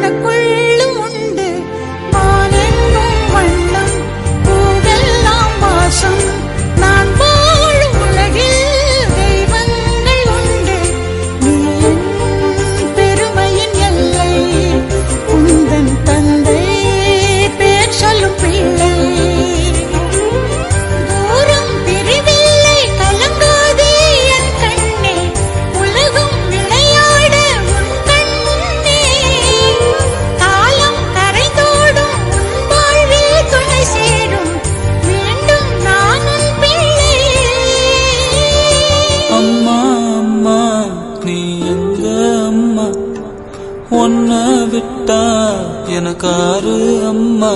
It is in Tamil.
wanna quit. ஒன்ன விட்டா எனக்காரு அம்மா.